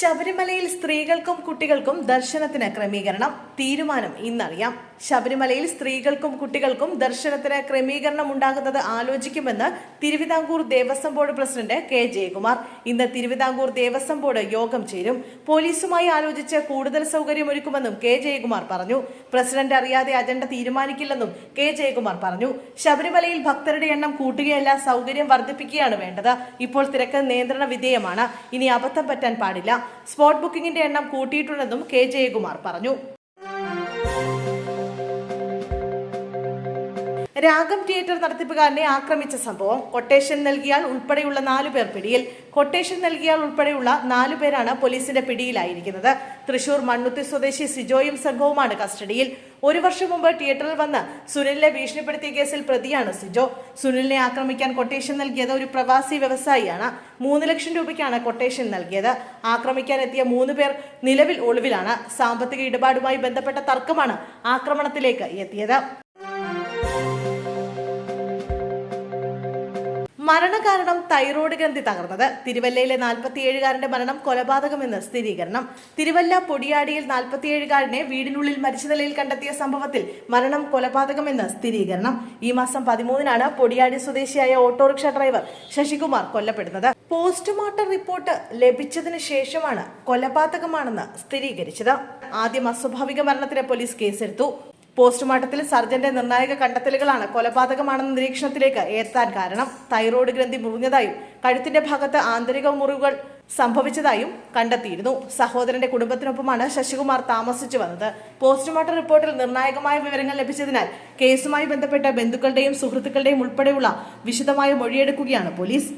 ശബരിമലയിൽ സ്ത്രീകൾക്കും കുട്ടികൾക്കും ദർശനത്തിന് ക്രമീകരണം തീരുമാനം ഇന്നറിയാം. ശബരിമലയിൽ സ്ത്രീകൾക്കും കുട്ടികൾക്കും ദർശനത്തിന് ക്രമീകരണം ഉണ്ടാകുന്നത് ആലോചിക്കുമെന്ന് Thiruvithamkoor Devaswom board president K Jayakumar. ഇന്ന് തിരുവിതാംകൂർ ദേവസ്വം ബോർഡ് യോഗം ചേരും. പോലീസുമായി ആലോചിച്ച് കൂടുതൽ സൗകര്യമൊരുക്കുമെന്നും കെ ജയകുമാർ പറഞ്ഞു. പ്രസിഡന്റ് അറിയാതെ അജണ്ട തീരുമാനിക്കില്ലെന്നും കെ ജയകുമാർ പറഞ്ഞു. ശബരിമലയിൽ ഭക്തരുടെ എണ്ണം കൂട്ടുകയല്ല സൗകര്യം വർദ്ധിപ്പിക്കുകയാണ് വേണ്ടത്. ഇപ്പോൾ തിരക്ക് നിയന്ത്രണ വിധേയമാണ്. ഇനി അബദ്ധം പറ്റാൻ പാടില്ല. സ്പോട്ട് ബുക്കിംഗിന്റെ എണ്ണം കൂട്ടിയിട്ടുണ്ടെന്നും കെ ജയകുമാർ പറഞ്ഞു രാഗം തിയേറ്റർ നടത്തിപ്പുകാരനെ ആക്രമിച്ച സംഭവം കൊട്ടേഷൻ നൽകിയാൽ ഉൾപ്പെടെയുള്ള നാലു പേർ പിടിയിൽ. കൊട്ടേഷൻ നൽകിയാൽ ഉൾപ്പെടെയുള്ള നാലു പേരാണ് പോലീസിന്റെ പിടിയിലായിരിക്കുന്നത്. തൃശൂർ മണ്ണുത്തി സ്വദേശി സിജോയും സംഘവുമാണ് കസ്റ്റഡിയിൽ. ഒരു വർഷം മുമ്പ് തിയേറ്ററിൽ വന്ന് സുനിലിനെ ഭീഷണിപ്പെടുത്തിയ കേസിൽ പ്രതിയാണ് സിജോ. സുനിലിനെ ആക്രമിക്കാൻ കൊട്ടേഷൻ നൽകിയത് ഒരു പ്രവാസി വ്യവസായിയാണ്. മൂന്ന് ലക്ഷം രൂപയ്ക്കാണ് കൊട്ടേഷൻ നൽകിയത്. ആക്രമിക്കാൻ എത്തിയ മൂന്ന് പേർ നിലവിൽ ഒളിവിലാണ്. സാമ്പത്തിക ഇടപാടുമായി ബന്ധപ്പെട്ട തർക്കമാണ് ആക്രമണത്തിലേക്ക് എത്തിയത്. മരണകാരണം തൈറോയ്ഡ് ഗ്രന്ഥി തകർന്നത്. തിരുവല്ലയിലെ നാൽപ്പത്തിയേഴുകാരന്റെ മരണം കൊലപാതകമെന്ന് സ്ഥിരീകരണം. തിരുവല്ല പൊടിയാടിയിൽ നാൽപ്പത്തിയേഴുകാരനെ വീടിനുള്ളിൽ മരിച്ച നിലയിൽ കണ്ടെത്തിയ സംഭവത്തിൽ മരണം കൊലപാതകമെന്ന് സ്ഥിരീകരണം. ഈ മാസം പതിമൂന്നിനാണ് പൊടിയാടി സ്വദേശിയായ ഓട്ടോറിക്ഷ ഡ്രൈവർ ശശികുമാർ കൊല്ലപ്പെടുന്നത്. പോസ്റ്റ്മോർട്ടം റിപ്പോർട്ട് ലഭിച്ചതിന് ശേഷമാണ് കൊലപാതകമാണെന്ന് സ്ഥിരീകരിച്ചത്. ആദ്യം അസ്വാഭാവിക മരണത്തിന് പോലീസ് കേസെടുത്തു. പോസ്റ്റ്മോർട്ടത്തിൽ സർജന്റെ നിർണായക കണ്ടെത്തലുകളാണ് കൊലപാതകമാണെന്ന നിരീക്ഷണത്തിലേക്ക് എത്താൻ കാരണം. തൈറോയ്ഡ് ഗ്രന്ഥി മുറിഞ്ഞതായും കഴുത്തിന്റെ ഭാഗത്ത് ആന്തരിക മുറിവുകൾ സംഭവിച്ചതായും കണ്ടെത്തിയിരുന്നു. സഹോദരന്റെ കുടുംബത്തിനൊപ്പമാണ് ശശികുമാർ താമസിച്ചു വന്നത്. പോസ്റ്റ്മോർട്ടം റിപ്പോർട്ടിൽ നിർണായകമായ വിവരങ്ങൾ ലഭിച്ചതിനാൽ കേസുമായി ബന്ധപ്പെട്ട ബന്ധുക്കളുടെയും സുഹൃത്തുക്കളുടെയും ഉൾപ്പെടെയുള്ള വിശദമായ മൊഴിയെടുക്കുകയാണ് പോലീസ്.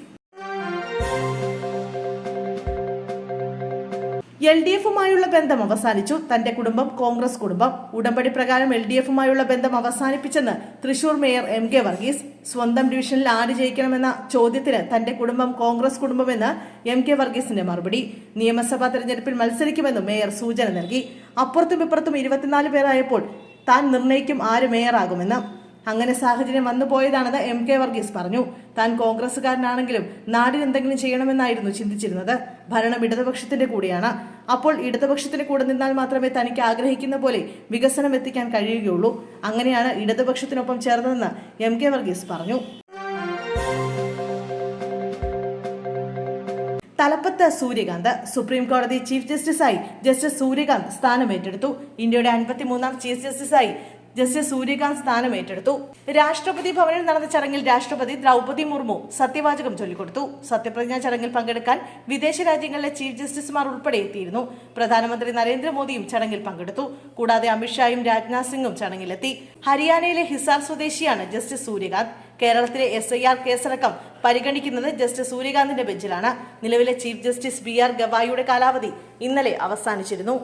എൽ ഡി എഫുമായുള്ള ബന്ധം അവസാനിച്ചു. തന്റെ കുടുംബം കോൺഗ്രസ് കുടുംബം. ഉടമ്പടി പ്രകാരം എൽ ഡി എഫുമായുള്ള ബന്ധം അവസാനിപ്പിച്ചെന്ന് Thrissur mayor M K Varghese. സ്വന്തം ഡിവിഷനിൽ ആര് ജയിക്കണമെന്ന ചോദ്യത്തിന് തന്റെ കുടുംബം കോൺഗ്രസ് കുടുംബമെന്ന് എം കെ വർഗീസിന്റെ മറുപടി. നിയമസഭാ തെരഞ്ഞെടുപ്പിൽ മത്സരിക്കുമെന്നും മേയർ സൂചന നൽകി. അപ്പുറത്തും ഇപ്പുറത്തും ഇരുപത്തിനാല് പേരായപ്പോൾ താൻ നിർണയിക്കും ആര് മേയറാകുമെന്ന്. അങ്ങനെ സാഹചര്യം വന്നു പോയതാണെന്ന് എം കെ വർഗീസ് പറഞ്ഞു. താൻ കോൺഗ്രസ്സുകാരനാണെങ്കിലും നാടിന് എന്തെങ്കിലും ചെയ്യണമെന്നായിരുന്നു ചിന്തിച്ചിരുന്നത്. ഭരണം ഇടതുപക്ഷത്തിന്റെ കൂടിയാണ്. അപ്പോൾ ഇടതുപക്ഷത്തിന് കൂടെ നിന്നാൽ മാത്രമേ തനിക്ക് ആഗ്രഹിക്കുന്ന പോലെ വികസനം എത്തിക്കാൻ കഴിയുകയുള്ളൂ. അങ്ങനെയാണ് ഇടതുപക്ഷത്തിനൊപ്പം ചേർന്നതെന്ന് എം കെ വർഗീസ് പറഞ്ഞു. തലപ്പത്ത് സൂര്യകാന്ത് സുപ്രീം കോടതി ചീഫ് ജസ്റ്റിസായി ജസ്റ്റിസ് സൂര്യകാന്ത് സ്ഥാനമേറ്റെടുത്തു. ഇന്ത്യയുടെ അൻപത്തിമൂന്നാം ചീഫ് ജസ്റ്റിസായി ജസ്റ്റിസ് സൂര്യകാന്ത് സ്ഥാനം ഏറ്റെടുത്തു. രാഷ്ട്രപതി ഭവനിൽ നടന്ന ചടങ്ങിൽ രാഷ്ട്രപതി ദ്രൗപതി മുർമു സത്യവാചകം ചൊല്ലിക്കൊടുത്തു. സത്യപ്രതിജ്ഞാ ചടങ്ങിൽ പങ്കെടുക്കാൻ വിദേശ രാജ്യങ്ങളിലെ ചീഫ് ജസ്റ്റിസുമാർ ഉൾപ്പെടെ എത്തിയിരുന്നു. പ്രധാനമന്ത്രി നരേന്ദ്രമോദിയും ചടങ്ങിൽ പങ്കെടുത്തു. കൂടാതെ അമിത്ഷായും രാജ്നാഥ് സിംഗും ചടങ്ങിലെത്തി. ഹരിയാനയിലെ ഹിസാർ സ്വദേശിയാണ് ജസ്റ്റിസ് സൂര്യകാന്ത്. കേരളത്തിലെ എസ് ഐ ആർ കേസടക്കം പരിഗണിക്കുന്നത് ജസ്റ്റിസ് സൂര്യകാന്തിന്റെ ബെഞ്ചിലാണ്. നിലവിലെ ചീഫ് ജസ്റ്റിസ് ബി ആർ ഗവായിയുടെ കാലാവധി ഇന്നലെ അവസാനിച്ചിരുന്നു.